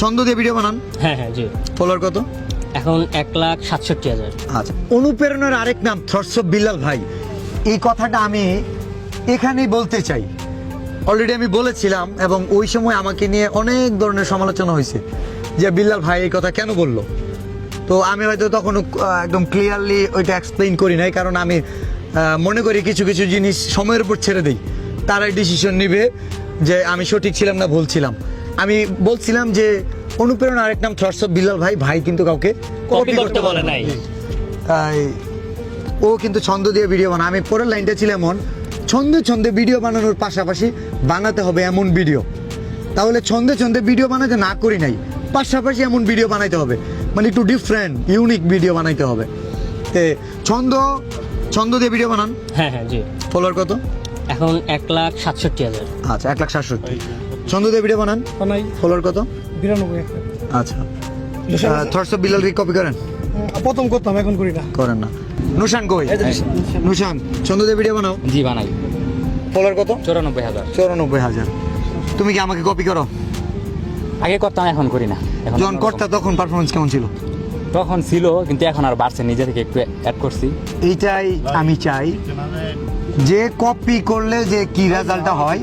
ছন্দ দিয়ে ভিডিও বানান। হ্যাঁ হ্যাঁ জি। ফলোয়ার কত? এখন এক লাখ সাতষট্টি হাজার। আচ্ছা অনুপ্রেরণার আরেক নাম থ্রস অফ বিল্লাল ভাই। এই কথাটা আমি এখানেই বলতে চাই। অলরেডি আমি বলেছিলাম এবং ওই সময় আমাকে নিয়ে অনেক ধরনের সমালোচনা হয়েছে যে বিল্লাল ভাই এই কথা কেন বলল। তো আমি হয়তো তখন একদম ক্লিয়ারলি ওইটা এক্সপ্লেইন করি নাই কারণ আমি মনে করি কিছু কিছু জিনিস সময়ের উপর ছেড়ে দিই। তারাই ডিসিশন নিবে যে আমি সঠিক ছিলাম না ভুল ছিলাম। আমি বলছিলাম যে অনুপ্রেরণা আরেক নাম থ্রস অফ বিল্লাল ভাই ভাই কিন্তু কাউকে কপি করতে বলে নাই। তাই ও কিন্তু ছন্দ দিয়ে ভিডিও বানায়। আমি পরের লাইনটা ছিল এমন ছন্দে ছন্দে ভিডিও বানানোর পাশাপাশি বানাতে হবে এমন ভিডিও তাহলে ছন্দে ছন্দে ভিডিও বানাতে না করি নাই পাশাপাশি এমন ভিডিও বানাইতে হবে। মানে একটু ডিফারেন্ট ইউনিক ভিডিও বানাইতে হবে। তে ছন্দ ছন্দ দিয়ে ভিডিও বানান। হ্যাঁ হ্যাঁ জি। ফলোয়ার কত? এখন এক লাখ সাতষট্টি হাজার। আচ্ছা এক লাখ সাতষট্টি। ছন্দ দিয়ে ভিডিও বানান। বানাই। ফলোয়ার কত? বিরানব্বই আচ্ছা। থটস অফ বিল্লাল কপি করেন? প্রথম করতাম এখন করি না। করেন না। নুশান কই? নুশান ছন্দ দিয়ে ভিডিও বানাও। জি বানাই। ফলোয়ার কত? চৌরানব্বই হাজার। চৌরানব্বই হাজার। তুমি কি আমাকে কপি করো? আগে করতাম এখন করি না। এখন যখন করতা তখন পারফরমেন্স কেমন ছিল? তখন ছিল কিন্তু এখন আর বাড়ছে নিজে থেকে একটু অ্যাড করছি। এইটাই আমি চাই। যে কপি করলে যে কি রেজাল্টটা হয়